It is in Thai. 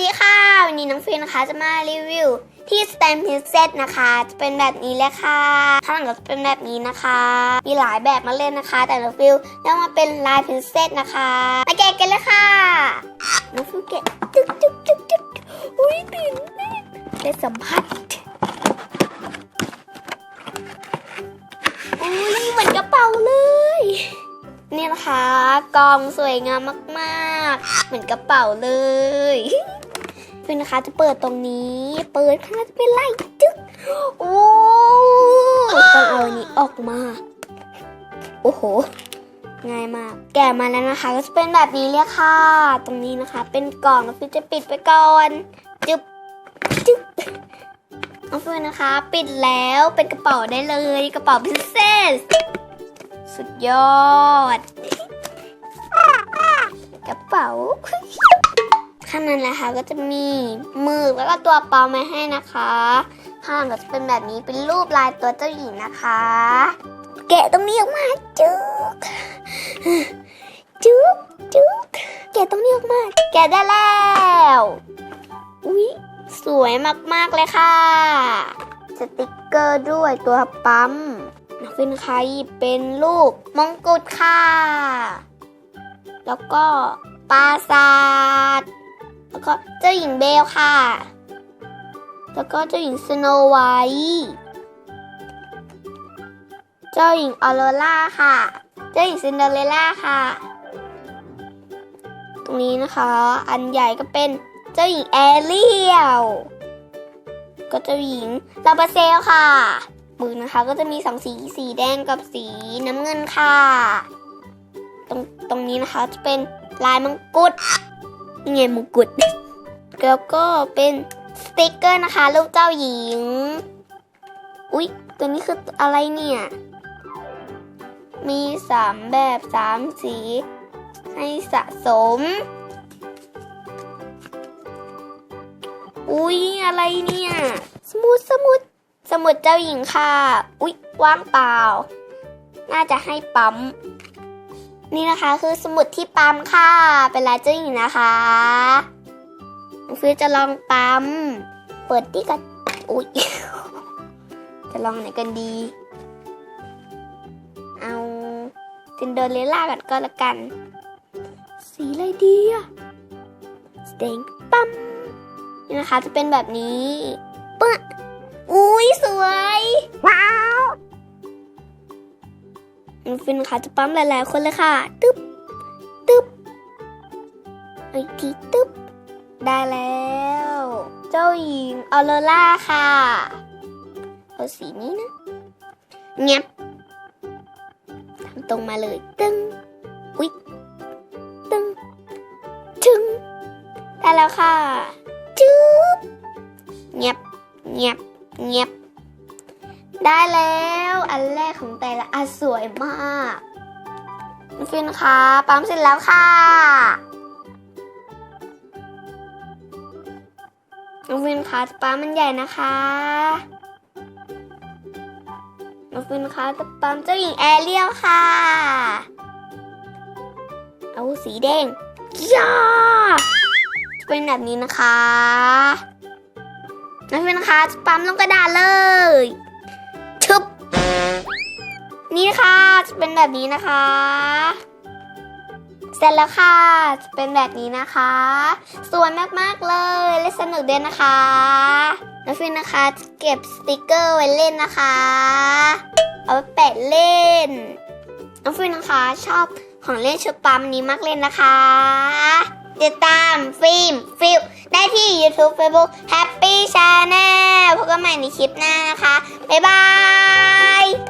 ดีค่ะ วันนี้น้องฟินนะคะจะมารีวิว ที่สแตมพิเซตนะคะ จะเป็นแบบนี้เลยค่ะข้างหลังก็จะเป็นแบบนี้นะคะ มีหลายแบบมาเล่นนะคะ แต่น้องฟิวเลือกมาเป็นลายพิเซตนะคะมาแกะกันเลยค่ะน้องฟิวแกะจึ๊กจึ๊กจึ๊กจึ๊กอุ้ยตื่นเต้นได้สัมผัสอุ้ยเหมือนกระเป๋าเลยนี่นะคะกล่องสวยงามมาก ๆ เหมือนกระเป๋าเลย ฟินนะคะ จะเปิดตรงนี้ เปิดข้างหน้าจะเป็นไรจึ๊กโอ้ต้องเอาอันนี้ออกมา โอ้โห ง่ายมาก แกะมาแล้วนะคะ ก็จะเป็นแบบนี้เลยค่ะ ตรงนี้นะคะ เป็นกล่องแล้วฟินจะปิดไปก่อน จึ๊บจึ๊บน้องฟินนะคะ ปิดแล้วเป็นกระเป๋าได้เลยกระเป๋าพิเศษสุดยอด กระเป๋า ข้างนั้นนะคะก็จะมีหมือแล้วก็ตัวเปามาให้นะคะข้างหลังก็จะเป็นแบบนี้เป็นรูปลายตัวเจ้าหญิงนะคะ แกะตรงนี้ออกมาจุ๊กจุ๊กจุ๊กแกะตรงนี้ออกมา แกะได้แล้วอุ๊ยสวยมากๆเลยค่ะ สติกเกอร์ด้วยตัวปั๊มนักฟินคะเป็นลูกมงกุฎค่ะ แล้วก็ปราสาท แล้วก็เจ้าหญิงเบลค่ะ แล้วก็เจ้าหญิงสโนไวท์เจ้าหญิงออโรราค่ะ เจ้าหญิงซินเดอเรลล่าค่ะ ตรงนี้นะคะ อันใหญ่ก็เป็นเจ้าหญิงแอเรียลก็เจ้าหญิงลาบาเซลค่ะมือนะคะก็จะมีสองสีสีแดงกับสีน้ำเงินค่ะ ตรงตรงนี้นะคะจะเป็นลายมังกร นี่ไงมงกุฎแล้วก็เป็นสติกเกอร์นะคะรูปเจ้าหญิง อุ๊ย ตัวนี้คืออะไรเนี่ย มีสามแบบสามสี ให้สะสม อุ๊ย อะไรเนี่ย สมุดสมุดสมุดเจ้าหญิงค่ะ อุ๊ย ว่างเปล่า น่าจะให้ปั๊ม นี่นะคะคือสมุดที่ปั๊มค่ะ เป็นลายเจ้าหญิงนะคะน้องฟิวจะลองปั๊ม เปิดที่กันอุ๊ยจะลองไหนกันดี เอาซินเดอเรลล่ากันก็แล้วกัน สีอะไรดีอะสเต็งปั๊มนี่นะคะจะเป็นแบบนี้ปะอุ้ยสวย ว้าว น้องฟินค่ะจะปั๊มหลายๆคนเลยค่ะ ตึ๊บ ตึ๊บอีกทีตึ๊บ ได้แล้ว เจ้าหญิงออโรล่าค่ะ เอาสีนี้นะเงียบทำตรงมาเลยตึ้งอุ๊ยตึ้งถึงได้แล้วค่ะ ได้แล้ว อันแรกของแต่ละอันสวยมากน้องฟินคะปั๊มเสร็จแล้วค่ะน้องฟินคะปั๊มมันใหญ่นะคะน้องฟินคะจะปั๊มเจ้าหญิงแอเรียลค่ะ เอาสีแดงย่าจะเป็นแบบนี้นะคะนักเรียนะคะปั๊มลงกระดาษเลย นี่นะคะจะเป็นแบบนี้นะคะ เสร็จแล้วค่ะจะเป็นแบบนี้นะคะ สวยมากๆเลยและสนุกด้วยนะคะนักเรียนนะคะจะเก็บสติกเกอร์ไว้เล่นนะคะ เอาไปแปะเล่นน้องฟินนะคะชอบของเล่นชุดปั๊มนี้มากเลยนะคะติดตามฟิล์มฟิลได้ที่ YouTube Facebook Happy Channel พบกันใหม่ในคลิปหน้านะคะ บ๊ายบาย